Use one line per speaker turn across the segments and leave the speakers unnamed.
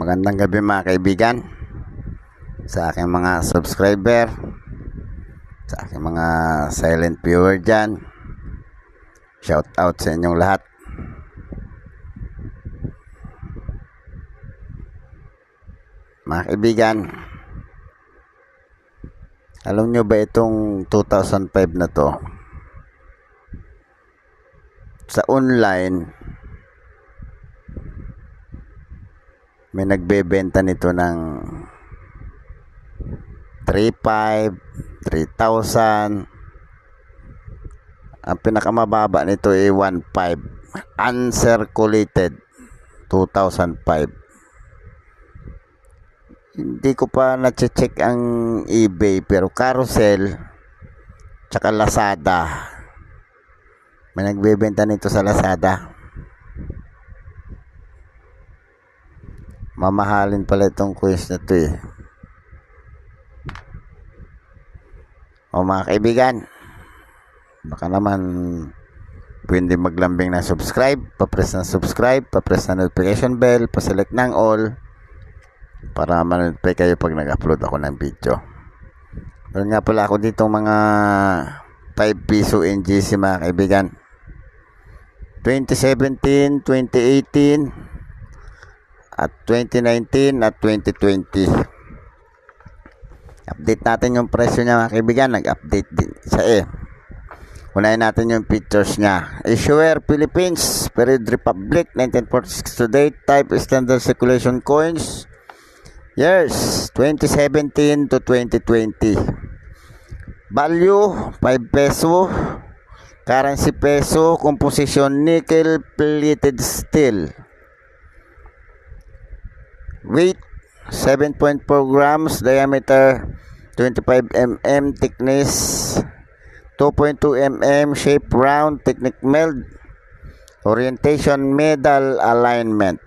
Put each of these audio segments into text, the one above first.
Magandang gabi mga kaibigan sa aking mga subscriber sa aking mga silent viewer dyan. Shout out sa inyong lahat. Mga kaibigan alam nyo ba itong 2005 na to? Sa online may nagbebenta nito ng 3,500, 3,000. Ang pinakamababa nito ay 1,500. Uncirculated 2005. Hindi ko pa na-check ang eBay pero carousel tsaka Lazada. May nagbebenta nito sa Lazada. Mamahalin pala itong quiz na to eh. O mga kaibigan, baka naman pwede maglambing ng subscribe, papress ng subscribe, papress ng notification bell, paselect ng all para ma-notify kayo pag nag-upload ako ng video. Meron nga pala ako dito mga 5 piso NGC mga kaibigan. 2017, 2018, at 2019 at 2020. Update natin yung presyo niya mga kaibigan. Nag-update din sa E. Unahin natin yung pictures niya. Issuer Philippines, Period Republic, 1946 to date, type standard circulation coins. Years, 2017 to 2020. Value, 5 peso. Currency peso, composition nickel plated steel. Weight 7.4 grams, diameter 25 mm, thickness 2.2 mm, shape round, technique meld, orientation medal alignment.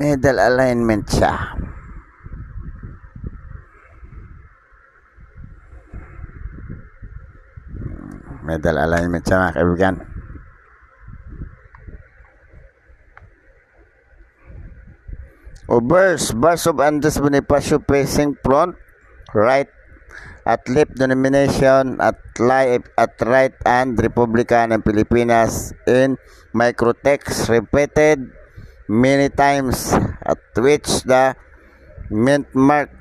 Medal alignment siya. Medal alignment siya mga kaibigan. O verse, verse of Andres Bonifacio facing front, right at left denomination at life at right and Republika ng Pilipinas in microtext repeated many times at which the mint mark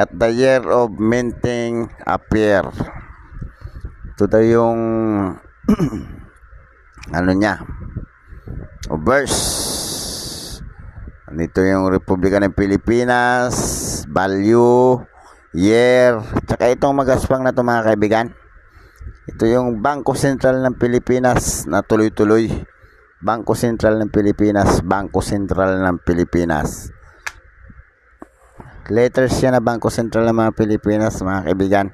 at the year of minting appear. Ito daw yung ano niya verse Nito yung Republika ng Pilipinas, value, year, tsaka itong magaspang na ito mga kaibigan. Ito yung Bangko Sentral ng Pilipinas na tuloy-tuloy. Bangko Sentral ng Pilipinas, Bangko Sentral ng Pilipinas. Letters yan na Bangko Sentral ng mga Pilipinas mga kaibigan.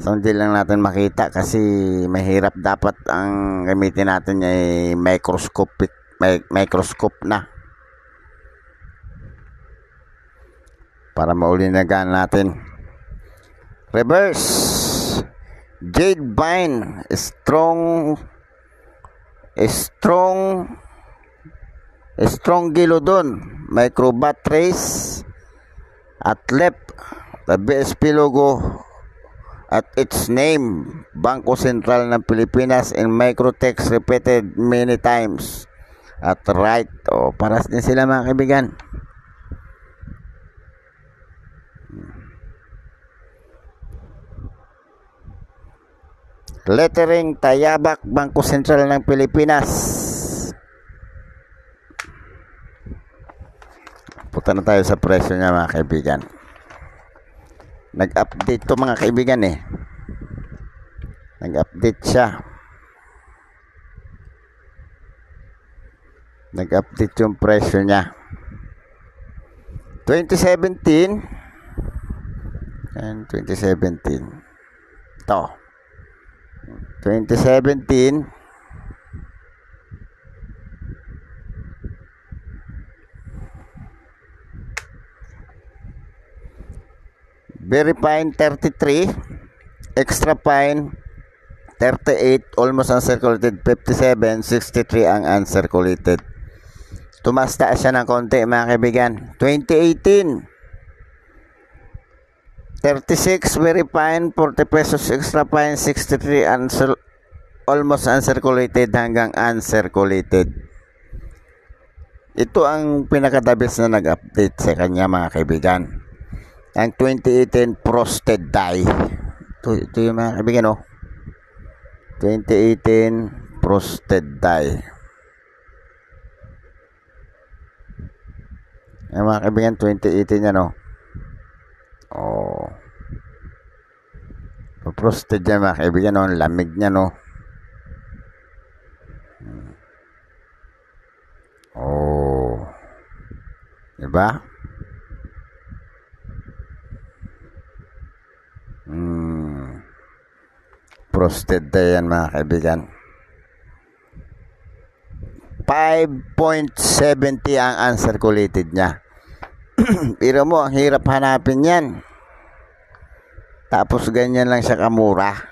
So hindi lang natin makita kasi mahirap dapat ang gamitin natin ay microscopic microscope na. Para maulinagan natin. Reverse. Jade Vine. Strong. Strong. Strong Gilodon. Microbat Trace. At left. The BSP logo. At its name. Bangko Sentral ng Pilipinas in microtext repeated many times. At right. O, paras din sila mga kaibigan. Lettering Tayabak, Bangko Sentral ng Pilipinas. Punta na tayo sa presyo niya mga kaibigan. Nag-update to mga kaibigan eh. Nag-update siya. Nag-update yung presyo niya. 2017 and 2017. To. 2017 very fine 33 extra fine 38 almost uncirculated 57 63 ang uncirculated. Tumas taas siya ng konti mga kaibigan. 2018. 36 very fine, 40 pesos extra fine, 63 uncir- almost uncirculated hanggang uncirculated. Ito ang pinakadabis na nag-update sa kanya mga kaibigan. Ang 2018 Frosted Die. Ito, ito yung mga kaibigan oh. 2018 Frosted Die. Yung mga kaibigan, 2018 yan oh. Oh. Frosted yan mga kaibigan. Ang lamig niya no. Oh. Diba? Hmm. Frosted na yan mga kaibigan. 5.70 ang uncirculated niya. Pero mo, ang hirap hanapin yan. Tapos ganyan lang siya kamura.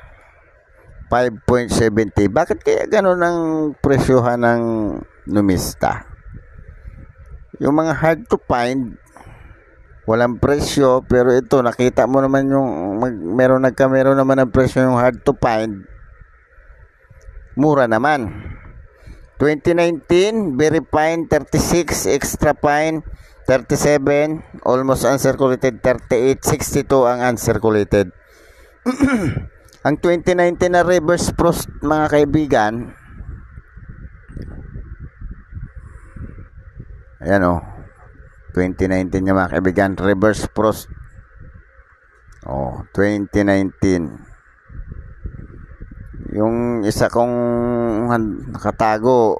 5.70. Bakit kaya ganun ang presyohan ng numista? Yung mga hard to find, walang presyo, pero ito, nakita mo naman yung, mag, meron nagkamero naman ng presyo yung hard to find. Mura naman. 2019, very fine, 36, extra fine, 37, almost uncirculated, 38, 62 ang uncirculated. ang 2019 na reverse frost, mga kaibigan, ayan o, 2019 yung mga kaibigan, reverse frost. Oh, 2019. Yung isa kong nakatago,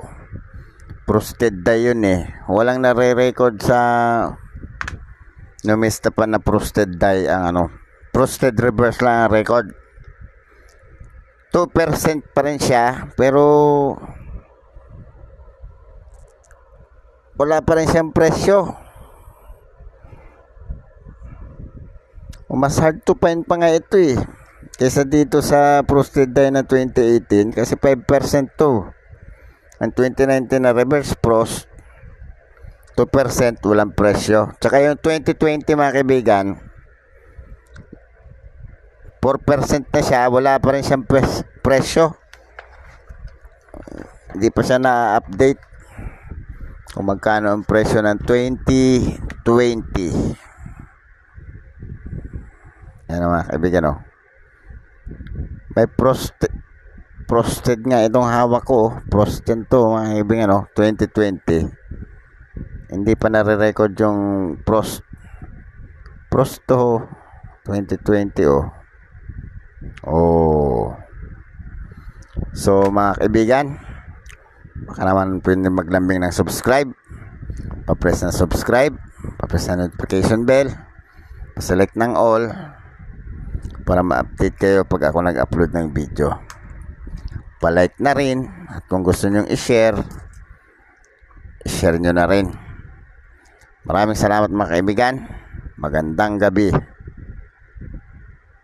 frosted na yun eh. Walang nare-record sa numista pa na frosted die ang ano. Frosted reverse lang ang record. 2% pa rin siya, pero wala pa rin siyang presyo. Mas hard to find pa nga ito eh. Kesa dito sa frosted die na 2018 kasi 5% to. Ang 2019 na reverse frost 2% walang presyo. Tsaka yung 2020 mga kaibigan 4% na siya, wala pa rin siyang pres- presyo. Hindi pa siya na-update kung magkano ang presyo ng 2020. Yan mga kaibigan, oh. May frosted, frosted nga itong hawak ko. oh. Frosted to, mga kaibigan, oh. 2020. Hindi pa nare-record yung frost. Frost to, 2020, oh. Oh. So, mga kaibigan, baka naman pwede maglambing ng subscribe. Pa-press subscribe. Pa-press notification bell. Pa-select ng all para ma-update kayo pag ako nag-upload ng video. Pa-like na rin at kung gusto nyong i-share, i-share nyo na rin. Maraming salamat mga kaibigan. Magandang gabi.